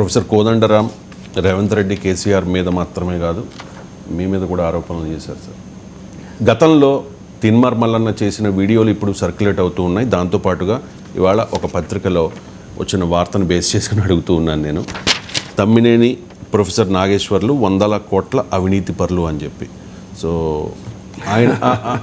Professor Kodandaram Revanth Reddy KCR మీద మాత్రమే కాదు మీ మీద కూడా ఆరోపణలు చేశారు సార్. గతంలో తిన్మార్ మల్లన్న చేసిన వీడియోలు ఇప్పుడు సర్క్యులేట్ అవుతూ ఉన్నాయి. దాంతోపాటుగా ఇవాళ ఒక పత్రికలో వచ్చిన వార్తను బేస్ చేసుకుని అడుగుతూ ఉన్నాను నేను. తమ్మినేని ప్రొఫెసర్ నాగేశ్వర్లు వందల కోట్ల అవినీతి పరులు అని చెప్పి. సో ఆయన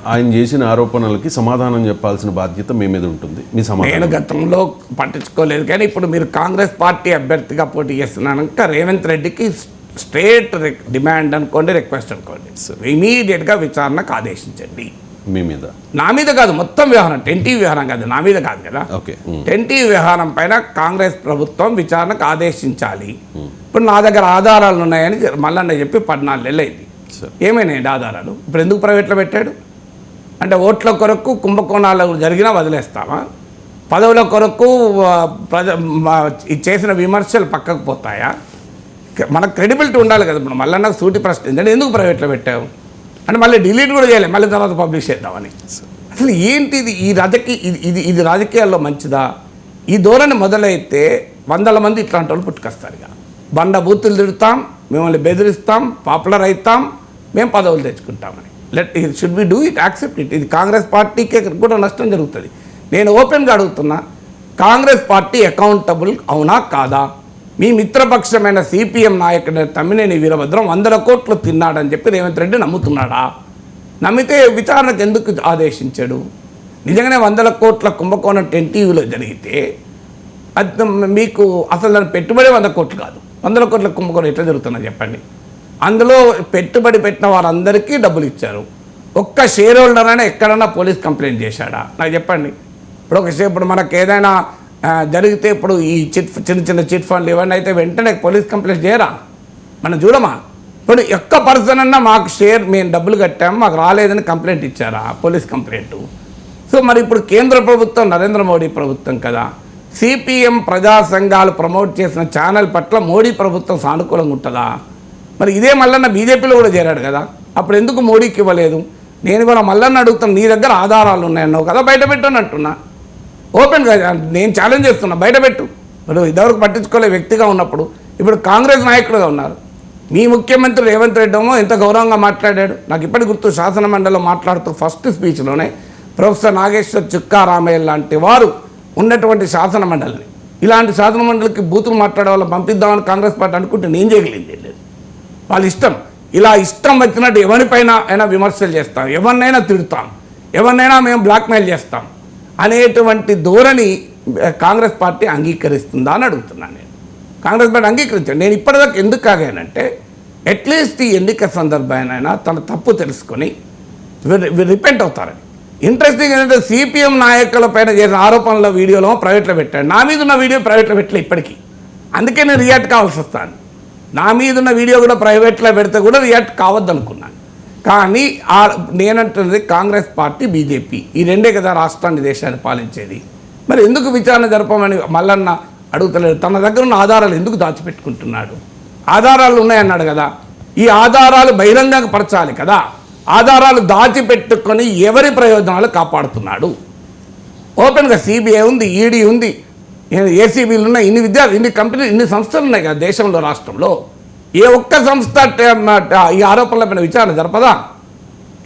ఆయన చేసిన ఆరోపణలకి సమాధానం చెప్పాల్సిన బాధ్యత మీ మీద ఉంటుంది. మీ సమాధానం. నేను గతంలో పట్టించుకోలేదు కానీ ఇప్పుడు మీరు కాంగ్రెస్ పార్టీ అభ్యర్థిగా పోటీ చేస్తున్నాక రేవంత్ రెడ్డికి స్ట్రేట్ డిమాండ్ అనుకోండి రిక్వెస్ట్ అనుకోండి. ఇమీడియట్గా విచారణకు ఆదేశించండి. మీ మీద. నా మీద కాదు మొత్తం వ్యవహారం టెంటీ వ్యవహారం కాదు నా మీద కాదు కదా. ఓకే. ఉమ్. టెంటీ వ్యవహారం పైన కాంగ్రెస్ ప్రభుత్వం విచారణకు ఆదేశించాలి. ఇప్పుడు నా దగ్గర ఆధారాలు ఉన్నాయని మళ్ళీ చెప్పి పద్నాలుగు నెలలు అయింది. ఏమైనాయండి ఆధారాలు? ఇప్పుడు ఎందుకు ప్రైవేట్లో పెట్టాడు? అంటే ఓట్ల కొరకు కుంభకోణాలు జరిగినా వదిలేస్తామా పదవుల కొరకు ప్రజ చేసిన విమర్శలు పక్కకు పోతాయా? మనకు క్రెడిబిలిటీ ఉండాలి కదా ఇప్పుడు. మళ్ళీ నాకు సూటి ప్రశ్న ఏంటంటే ఎందుకు ప్రైవేట్లో పెట్టావు? అంటే మళ్ళీ డిలీట్ కూడా చేయలేదు మళ్ళీ తర్వాత పబ్లిష్ చేద్దామని. అసలు ఏంటిది? ఈ రాజకీయ ఇది ఇది ఇది రాజకీయాల్లో మంచిదా? ఈ ధోరణి మొదలైతే వందల మంది ఇట్లాంటి వాళ్ళు పుట్టుకొస్తారు ఇక బండ బూతులు తిడతాం మిమ్మల్ని బెదిరిస్తాం పాపులర్ అవుతాం మేము పదవులు తెచ్చుకుంటామని. Let should be do it accept it ఇది కాంగ్రెస్ పార్టీకే కూడా నష్టం జరుగుతుంది. నేను ఓపెన్గా అడుగుతున్నా కాంగ్రెస్ పార్టీ అకౌంటబుల్ అవునా కాదా? మీ మిత్రపక్షమైన సిపిఎం నాయకుడు తమ్మినేని వీరభద్రం వందల కోట్లు తిన్నాడని చెప్పి రేవంత్ రెడ్డి నమ్ముతున్నాడా? నమ్మితే విచారణకు ఎందుకు ఆదేశించాడు? నిజంగానే వందల కోట్ల కుంభకోణం టెన్టీవీలో జరిగితే అది మీకు అసలు దాని పెట్టుబడి వంద కోట్లు కాదు. వందల కోట్ల కుంభకోణం ఎట్లా జరుగుతున్నా చెప్పండి. అందులో పెట్టుబడి పెట్టిన వారందరికీ డబ్బులు ఇచ్చారు. ఒక్క షేర్ హోల్డర్ అయినా ఎక్కడైనా పోలీస్ కంప్లైంట్ చేశాడా? నాకు చెప్పండి. ఇప్పుడు ఒక ఇప్పుడు మనకు ఏదైనా జరిగితే ఇప్పుడు ఈ చిట్ చిన్న చిన్న చిట్ ఫండ్లు ఇవన్నీ అయితే వెంటనే పోలీస్ కంప్లైంట్ చేయరా? మనం చూడమా? ఇప్పుడు ఒక్క పర్సన్ అన్నా మాకు షేర్ మేము డబ్బులు కట్టాము మాకు రాలేదని కంప్లైంట్ ఇచ్చారా? Police complaint. సో మరి ఇప్పుడు కేంద్ర ప్రభుత్వం నరేంద్ర మోడీ ప్రభుత్వం కదా సిపిఎం ప్రజా సంఘాలు ప్రమోట్ చేసిన ఛానల్ పట్ల మోడీ ప్రభుత్వం సానుకూలంగా ఉంటుందా? మరి ఇదే మల్లన్న బీజేపీలో కూడా చేరాడు కదా. అప్పుడు ఎందుకు మోడీకి ఇవ్వలేదు? నేను కూడా మల్లన్న అడుగుతాను నీ దగ్గర ఆధారాలు ఉన్నాయన్నావు కదా బయట పెట్టని అంటున్నా. ఓపెన్గా నేను ఛాలెంజ్ చేస్తున్నా బయట పెట్టు. ఇప్పుడు ఇదివరకు పట్టించుకోలే వ్యక్తిగా ఉన్నప్పుడు ఇప్పుడు కాంగ్రెస్ నాయకుడుగా ఉన్నారు. మీ ముఖ్యమంత్రి రేవంత్ రెడ్డి ఏమో ఎంత గౌరవంగా మాట్లాడాడు. నాకు ఇప్పటి గుర్తు శాసనమండలిలో మాట్లాడుతూ ఫస్ట్ స్పీచ్లోనే ప్రొఫెసర్ నాగేశ్వర్ చుక్కా రామయ్య లాంటి వారు ఉన్నటువంటి శాసన మండలిని. ఇలాంటి శాసన మండలికి బూతులు మాట్లాడే వాళ్ళని పంపిద్దామని కాంగ్రెస్ పార్టీ అనుకుంటే నేను చేయగలిగింది లేదు. వాళ్ళ ఇష్టం. ఇలా ఇష్టం వచ్చినట్టు ఎవరిపైన అయినా విమర్శలు చేస్తాం. ఎవరినైనా తిడతాం. ఎవరినైనా మేము బ్లాక్మెయిల్ చేస్తాం. అనేటువంటి ధోరణి కాంగ్రెస్ పార్టీ అంగీకరిస్తుందా అని అడుగుతున్నాను నేను. కాంగ్రెస్ పార్టీ అంగీకరించాను నేను ఇప్పటిదాకా ఎందుకు కాగానంటే అట్లీస్ట్ ఈ ఎన్నిక సందర్భానైనా తన తప్పు తెలుసుకొని రిపెంట్ అవుతారని. ఇంట్రెస్టింగ్ ఏంటంటే సిపిఎం నాయకుల పైన చేసిన ఆరోపణల వీడియోలో ప్రైవేట్లో పెట్టాడు. నా మీద ఉన్న వీడియో ప్రైవేట్లో పెట్టలే ఇప్పటికీ. అందుకే నేను రియాక్ట్ కావాల్సి వస్తాను. నా మీద ఉన్న వీడియో కూడా ప్రైవేట్లో పెడితే కూడా రియాక్ట్ కావద్దు అనుకున్నాను కానీ ఆ నేనంటున్నది కాంగ్రెస్ పార్టీ బీజేపీ ఈ రెండే కదా రాష్ట్రాన్ని దేశాన్ని పాలించేది. మరి ఎందుకు విచారణ జరపమని మల్లన్న అడుగుతలేడు తన దగ్గర ఉన్న ఆధారాలు ఎందుకు దాచిపెట్టుకుంటున్నాడు? ఆధారాలు ఉన్నాయన్నాడు కదా. ఈ ఆధారాలు బహిరంగంగా పరచాలి కదా. ఆధారాలు దాచిపెట్టుకొని ఎవరి ప్రయోజనాలు కాపాడుతున్నాడు? ఓపెన్గా సిబిఐ ఉంది ఈడీ ఉంది ఏసీబీలు ఉన్నాయి ఇన్ని విద్యా ఇన్ని కంపెనీలు ఇన్ని సంస్థలు ఉన్నాయి కదా దేశంలో రాష్ట్రంలో. ఏ ఒక్క సంస్థ ఈ ఆరోపణల పైన ఈ ఆరోపణలపైన విచారణ జరపదా?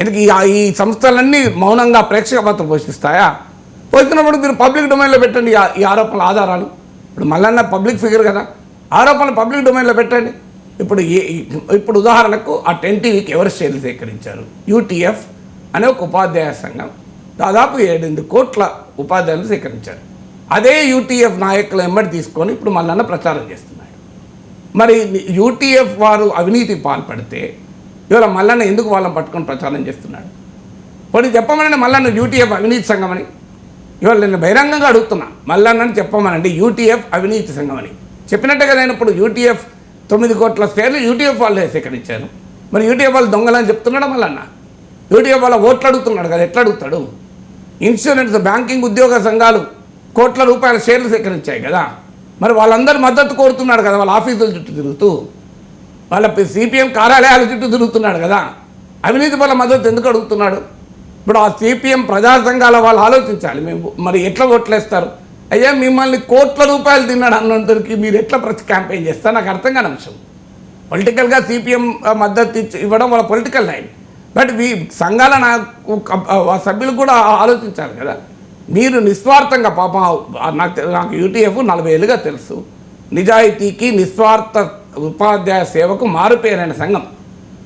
ఎందుకు ఈ సంస్థలన్నీ మౌనంగా ప్రేక్షక పాత్ర పోషిస్తాయా? పోతున్నప్పుడు మీరు పబ్లిక్ డొమైన్లో పెట్టండి ఈ ఈ ఆరోపణల ఆధారాలు. ఇప్పుడు మళ్ళన్న పబ్లిక్ ఫిగర్ కదా. ఆరోపణలు పబ్లిక్ డొమైన్లో పెట్టండి. ఇప్పుడు ఏ ఇప్పుడు ఉదాహరణకు ఆ టెన్ టీవీకి ఎవరు షేర్లు సేకరించారు? యూటీఎఫ్ అనే ఒక ఉపాధ్యాయ సంఘం దాదాపు ఏడెనిమిది కోట్ల ఉపాధ్యాయులు సేకరించారు. అదే యూటీఎఫ్ నాయకులు ఎమ్మడి తీసుకొని ఇప్పుడు మళ్ళన్న ప్రచారం చేస్తున్నాడు మరి యూటీఎఫ్ వారు అవినీతి పాల్పడితే ఇవాళ మల్లన్న ఎందుకు వాళ్ళని పట్టుకొని ప్రచారం చేస్తున్నాడు? పోనీ చెప్పమనండి మల్లన్న యూటీఎఫ్ అవినీతి సంఘం అని ఇవాళ నేను బహిరంగంగా అడుగుతున్నా మల్లన్నని చెప్పమనండి యూటీఎఫ్ అవినీతి సంఘం అని చెప్పినట్టుగా నేను ఇప్పుడు యూటీఎఫ్ తొమ్మిది కోట్ల షేర్లు యూటీఎఫ్ వాళ్ళే సేకరించారు. మరి యూటీఎఫ్ వాళ్ళు దొంగలని చెప్తున్నాడా మళ్ళన్న యూటీఎఫ్ వాళ్ళ ఓట్లు అడుగుతున్నాడు కదా ఎట్లా అడుగుతాడు? ఇన్సూరెన్స్ బ్యాంకింగ్ ఉద్యోగ సంఘాలు కోట్ల రూపాయల షేర్లు సేకరించాయి కదా. మరి వాళ్ళందరూ మద్దతు కోరుతున్నాడు కదా వాళ్ళ ఆఫీసుల చుట్టూ తిరుగుతూ. వాళ్ళ సిపిఎం కార్యాలయాల చుట్టూ తిరుగుతున్నాడు కదా. అవినీతి వల్ల మద్దతు ఎందుకు అడుగుతున్నాడు? ఇప్పుడు ఆ సిపిఎం ప్రజా సంఘాల వాళ్ళు ఆలోచించాలి. మేము మరి ఎట్లా ఓట్లేస్తారు? అయ్యా మిమ్మల్ని కోట్ల రూపాయలు తిన్నాడు అన్నంతరికి మీరు ఎట్లా ప్రతి క్యాంపెయిన్ చేస్తారు నాకు అర్థం కాని అంశం. పొలిటికల్గా సిపిఎం మద్దతు ఇచ్చి ఇవ్వడం వాళ్ళ పొలిటికల్ లైన్. బట్ వీ సంఘాల నాకు సభ్యులు కూడా ఆలోచించాలి కదా. మీరు నిస్వార్థంగా పాపం నాకు నాకు యూటీఎఫ్ నలభై ఏళ్ళుగా తెలుసు. నిజాయితీకి నిస్వార్థ ఉపాధ్యాయ సేవకు మారుపేరైన సంఘం.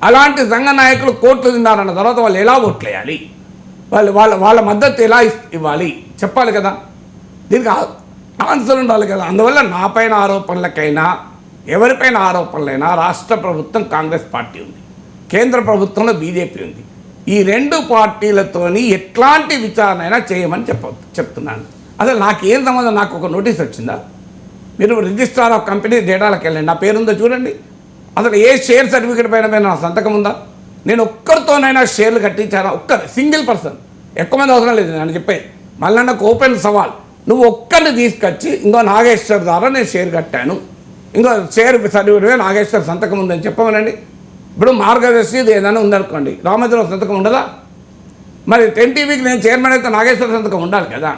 అలాంటి సంఘ నాయకులు కోట్లు తిన్నారన్న తర్వాత వాళ్ళు ఎలా ఓట్లేయాలి? వాళ్ళు వాళ్ళ వాళ్ళ మద్దతు ఎలా ఇవ్వాలి? చెప్పాలి కదా. దీనికి ఆన్సర్ ఉండాలి కదా. అందువల్ల నా పైన ఆరోపణలకైనా ఎవరిపైన ఆరోపణలైనా రాష్ట్ర ప్రభుత్వం కాంగ్రెస్ పార్టీ ఉంది. కేంద్ర ప్రభుత్వంలో బీజేపీ ఉంది. ఈ రెండు పార్టీలతోని ఎట్లాంటి విచారణ అయినా చేయమని చెప్ప చెప్తున్నాను. అసలు నాకేం సంబంధం? నాకు ఒక నోటీస్ వచ్చిందా? మీరు రిజిస్ట్రార్ ఆఫ్ కంపెనీ డేటాలకు వెళ్ళండి. నా పేరుందో చూడండి. అసలు ఏ షేర్ సర్టిఫికేట్ పైన పైన నా సంతకం ఉందా? నేను ఒక్కరితోనైనా షేర్లు కట్టించానా ఒక్కరు సింగిల్ పర్సన్. ఎక్కువ మంది అవసరం లేదు నేను చెప్పేది. మళ్ళీ నాకు ఓపెన్ సవాల్. నువ్వు ఒక్కరిని తీసుకొచ్చి ఇంకో నాగేశ్వర్ ద్వారా నేను షేర్ కట్టాను. ఇంకో షేర్ సర్టిఫికేట్ నాగేశ్వర్ సంతకం ఉందని చెప్పమనండి. ఇప్పుడు మార్గదర్శి ఇది ఏదైనా ఉందనుకోండి. రామచంద్రరావు సంతకం ఉండదా? మరి టెన్ టీవీకి నేను చైర్మన్ అయితే నాగేశ్వర సంతకం ఉండాలి కదా.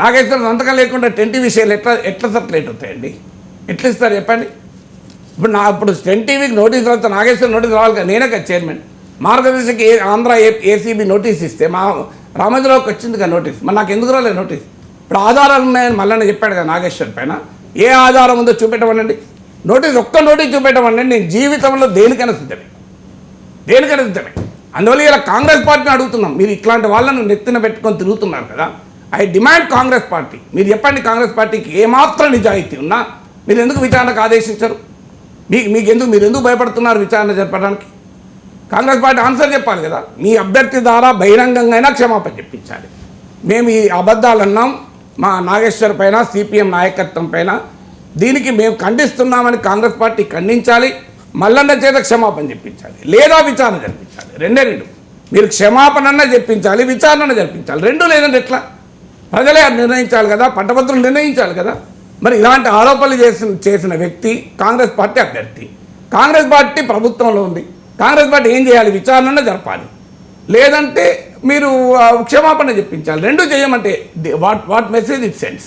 నాగేశ్వర సంతకం లేకుండా టెన్ టీవీ షేర్లు ఎట్లా ఎట్లా సర్క్యులేట్ అవుతాయండి? ఎట్లా ఇస్తారు చెప్పండి? ఇప్పుడు నా ఇప్పుడు టెన్ టీవీకి నోటీస్ రాస్తే నాగేశ్వర నోటీస్ రావాలి కదా నేనే కదా చైర్మన్. మార్గదర్శికి ఏ ఆంధ్ర ఏ ఏసీబీ నోటీస్ ఇస్తే మా రామచంద్రరావుకి వచ్చింది కదా నోటీస్. మరి నాకు ఎందుకు రాలేదు నోటీస్? ఇప్పుడు ఆధారాలు ఉన్నాయని మళ్ళీ చెప్పాడు కదా నాగేశ్వర్ పైన. ఏ ఆధారం ఉందో చూపెట్టమనండి. నోటీస్ ఒక్క నోటీస్ చూపెట్టమనండి. నేను జీవితంలో దేనికైనా సిద్ధమే. దేనికైనా సిద్ధమే. అందువల్ల ఇలా కాంగ్రెస్ పార్టీని అడుగుతున్నాం. మీరు ఇట్లాంటి వాళ్ళను నెత్తిన పెట్టుకొని తిరుగుతున్నారు కదా. I demand Congress party. మీరు చెప్పండి కాంగ్రెస్ పార్టీకి ఏమాత్రం నిజాయితీ ఉన్నా మీరు ఎందుకు విచారణకు ఆదేశించరు? మీకు మీకు ఎందుకు మీరు ఎందుకు భయపడుతున్నారు విచారణ జరపడానికి? కాంగ్రెస్ పార్టీ ఆన్సర్ చెప్పాలి కదా. మీ అభ్యర్థి ద్వారా బహిరంగంగా అయినా క్షమాపణ చెప్పించాలి. మేము ఈ అబద్ధాలు అన్నాం. మా నాగేశ్వర్ పైన సిపిఎం నాయకత్వం పైన. దీనికి మేము ఖండిస్తున్నామని కాంగ్రెస్ పార్టీ ఖండించాలి. మల్లన్న చేత క్షమాపణ చెప్పించాలి. లేదా విచారణ జరిపించాలి. రెండే రెండు. మీరు క్షమాపణన్న చెప్పించాలి విచారణ జరిపించాలి. రెండు లేదంటే ఎట్లా? ప్రజలే అది నిర్ణయించాలి కదా పట్టభద్రులు నిర్ణయించాలి కదా. మరి ఇలాంటి ఆరోపణలు చేసిన చేసిన వ్యక్తి కాంగ్రెస్ పార్టీ అభ్యర్థి. కాంగ్రెస్ పార్టీ ప్రభుత్వంలో ఉంది. కాంగ్రెస్ పార్టీ ఏం చేయాలి? విచారణ జరపాలి. లేదంటే మీరు క్షమాపణ చెప్పించాలి. రెండు చేయమంటే what what message it sense